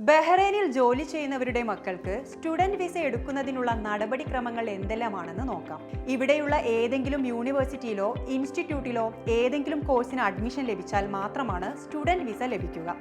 ബഹ്റൈനിൽ ജോലി ചെയ്യുന്നവരുടെ മക്കൾക്ക് സ്റ്റുഡന്റ് വിസ എടുക്കുന്നതിനുള്ള നടപടിക്രമങ്ങൾ എന്തെല്ലാമാണെന്ന് നോക്കാം. ഇവിടെയുള്ള ഏതെങ്കിലും യൂണിവേഴ്സിറ്റിയിലോ ഇൻസ്റ്റിറ്റ്യൂട്ടിലോ ഏതെങ്കിലും കോഴ്സിന് അഡ്മിഷൻ ലഭിച്ചാൽ മാത്രമാണ് സ്റ്റുഡന്റ് വിസ ലഭിക്കുക.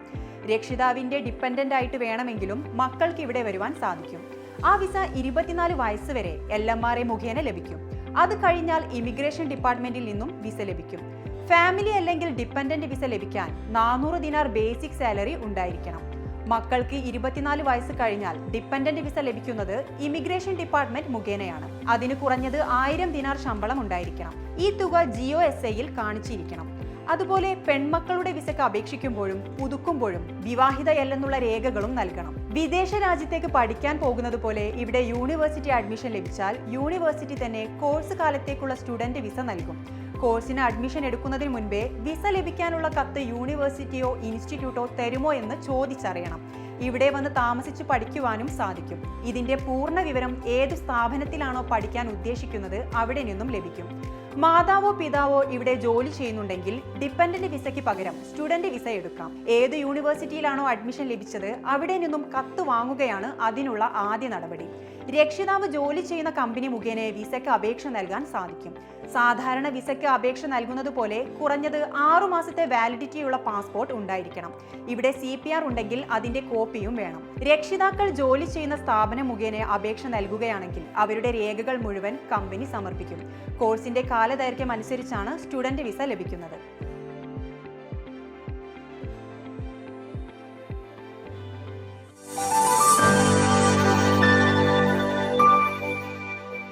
രക്ഷിതാവിന്റെ ഡിപ്പെൻഡന്റ് ആയിട്ട് വേണമെങ്കിലും മക്കൾക്ക് ഇവിടെ വരുവാൻ സാധിക്കും. ആ വിസ ഇരുപത്തിനാല് വയസ്സ് വരെ എൽ എം ആർ എ മുഖേന ലഭിക്കും. അത് കഴിഞ്ഞാൽ ഇമിഗ്രേഷൻ ഡിപ്പാർട്ട്മെന്റിൽ നിന്നും വിസ ലഭിക്കും. ഫാമിലി അല്ലെങ്കിൽ ഡിപ്പെൻഡന്റ് വിസ ലഭിക്കാൻ നാനൂറ് ദിനാർ ബേസിക് സാലറി ഉണ്ടായിരിക്കണം. മക്കൾക്ക് ഇരുപത്തിനാല് വയസ്സ് കഴിഞ്ഞാൽ ഡിപ്പെൻഡന്റ് വിസ ലഭിക്കുന്നത് ഇമിഗ്രേഷൻ ഡിപ്പാർട്ട്മെന്റ് മുഖേനയാണ്. അതിന് കുറഞ്ഞത് ആയിരം ദിനാർ ശമ്പളം ഉണ്ടായിരിക്കണം. ഈ തുക ജിഒ എസ് എയിൽ കാണിച്ചിരിക്കണം. അതുപോലെ പെൺമക്കളുടെ വിസക്ക് അപേക്ഷിക്കുമ്പോഴും പുതുക്കുമ്പോഴും വിവാഹിതയല്ലെന്നുള്ള രേഖകളും നൽകണം. വിദേശ രാജ്യത്തേക്ക് പഠിക്കാൻ പോകുന്നത് പോലെ ഇവിടെ യൂണിവേഴ്സിറ്റി അഡ്മിഷൻ ലഭിച്ചാൽ യൂണിവേഴ്സിറ്റി തന്നെ കോഴ്സ് കാലത്തേക്കുള്ള സ്റ്റുഡന്റ് വിസ നൽകും. കോഴ്സിന് അഡ്മിഷൻ എടുക്കുന്നതിന് മുൻപേ വിസ ലഭിക്കാനുള്ള കത്ത് യൂണിവേഴ്സിറ്റിയോ ഇൻസ്റ്റിറ്റ്യൂട്ടോ തരുമോ എന്ന് ചോദിച്ചറിയണം. ഇവിടെ വന്ന് താമസിച്ച് പഠിക്കുവാനും സാധിക്കും. ഇതിന്റെ പൂർണ വിവരം ഏത് സ്ഥാപനത്തിലാണോ പഠിക്കാൻ ഉദ്ദേശിക്കുന്നത് അവിടെ നിന്നും ലഭിക്കും. മാതാവോ പിതാവോ ഇവിടെ ജോലി ചെയ്യുന്നുണ്ടെങ്കിൽ ഡിപ്പെൻഡന്റ് വിസയ്ക്ക് പകരം സ്റ്റുഡന്റ് വിസ എടുക്കാം. ഏത് യൂണിവേഴ്സിറ്റിയിലാണോ അഡ്മിഷൻ ലഭിച്ചത് അവിടെ നിന്നും കത്ത് വാങ്ങുകയാണ് അതിനുള്ള ആദ്യ നടപടി. രക്ഷിതാവ് ജോലി ചെയ്യുന്ന കമ്പനി മുഖേന വിസയ്ക്ക് അപേക്ഷ നൽകാൻ സാധിക്കും. സാധാരണ വിസയ്ക്ക് അപേക്ഷ നൽകുന്നത് പോലെ കുറഞ്ഞത് ആറു മാസത്തെ വാലിഡിറ്റിയുള്ള പാസ്പോർട്ട് ഉണ്ടായിരിക്കണം. ഇവിടെ സി പി ആർ ഉണ്ടെങ്കിൽ അതിന്റെ കോപ്പിയും വേണം. രക്ഷിതാക്കൾ ജോലി ചെയ്യുന്ന സ്ഥാപനം മുഖേന അപേക്ഷ നൽകുകയാണെങ്കിൽ അവരുടെ രേഖകൾ മുഴുവൻ കമ്പനി സമർപ്പിക്കും. കോഴ്സിന്റെ കാലദൈർഘ്യം അനുസരിച്ചാണ് സ്റ്റുഡന്റ് വിസ ലഭിക്കുന്നത്.